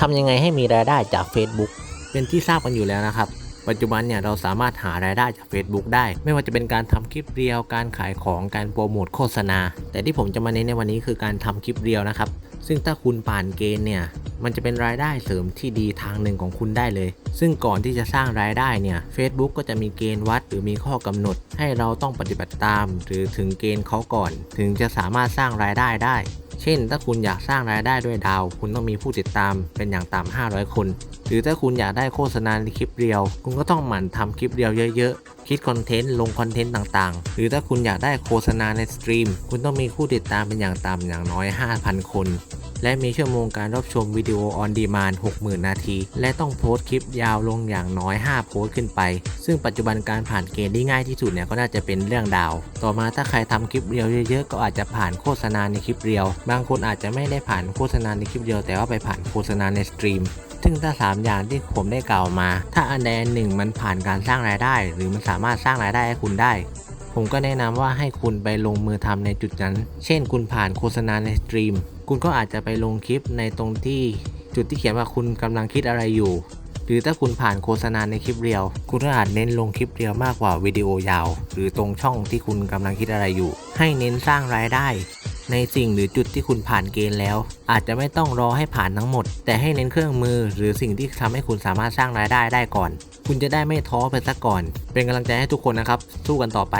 ทำยังไงให้มีรายได้จาก Facebook เป็นที่ทราบกันอยู่แล้วนะครับ ปัจจุบันเนี่ยเราสามารถหารายได้จาก Facebook ได้ ไม่ว่าจะเป็นการทำคลิปเรียว การขายของการโปรโมทโฆษณา แต่ที่ผมจะมาเน้นในวันนี้คือการทำคลิปเรียวนะครับ ซึ่งถ้าคุณผ่านเกณฑ์เนี่ยมันจะเป็นรายได้เสริมที่ดีทางหนึ่งของคุณได้เลย ซึ่งก่อนที่จะสร้างรายได้เนี่ย Facebook ก็จะมีเกณฑ์วัดหรือมีข้อกำหนด ให้เราต้องปฏิบัติตาม หรือถึงเกณฑ์เขาก่อน ถึงจะสามารถสร้างรายได้ได้ เช่น ถ้าคุณอยากสร้างรายได้ด้วยดาว คุณต้องมีผู้ติดตามเป็นอย่างต่ำ500 คน หรือถ้าคุณอยากได้โฆษณาในคลิปเดียว คุณก็ต้องหมั่นทำคลิปเดียวเยอะๆ คิดคอนเทนต์ลงคอนเทนต์ต่างๆ หรือถ้าคุณอยากได้โฆษณาในสตรีม คุณต้องมีผู้ติดตามเป็นอย่างต่ำอย่างน้อย 5,000 คน และมีชั่วโมงการรับชมวิดีโอออนดีมาน60,000 นาที และต้องโพสต์คลิปยาวลงอย่างน้อย 5 โพสต์ขึ้นไป ซึ่งปัจจุบันการผ่านเกณฑ์ที่ง่ายที่สุดเนี่ยก็น่าจะเป็นเรื่องดาว ต่อมาถ้าใครทำคลิปเรียวเยอะๆ ก็อาจจะผ่านโฆษณาในคลิปเรียว บางคนอาจจะไม่ได้ผ่านโฆษณาในคลิปเรียวแต่ว่าไปผ่านโฆษณาในสตรีมซึ่งถ้า 3 อย่างที่ผมได้กล่าวมา ถ้าอันใดอันหนึ่งมันผ่านการสร้างรายได้ หรือมันสามารถสร้างรายได้ให้คุณได้ ผมก็แนะนำว่าให้คุณไปลงมือทำในจุดนั้น เช่น คุณผ่านโฆษณาในสตรีม คุณก็อาจจะไปลงคลิปในตรงที่จุดที่เขียนว่าคุณกำลังคิดอะไรอยู่ หรือถ้าคุณผ่านโฆษณาในคลิปเรียว คุณก็อาจเน้นลงคลิปเรียวมากกว่าวิดีโอยาว หรือตรงช่องที่คุณกำลังคิดอะไรอยู่ ให้เน้นสร้างรายได้ ในสิ่งหรือจุดที่คุณผ่านเกณฑ์แล้ว อาจจะไม่ต้องรอให้ผ่านทั้งหมด แต่ให้เน้นเครื่องมือ หรือสิ่งที่ทำให้คุณสามารถสร้างรายได้ได้ก่อน คุณจะได้ไม่ท้อไปซะก่อน เป็นกำลังใจให้ทุกคนนะครับ สู้กันต่อไป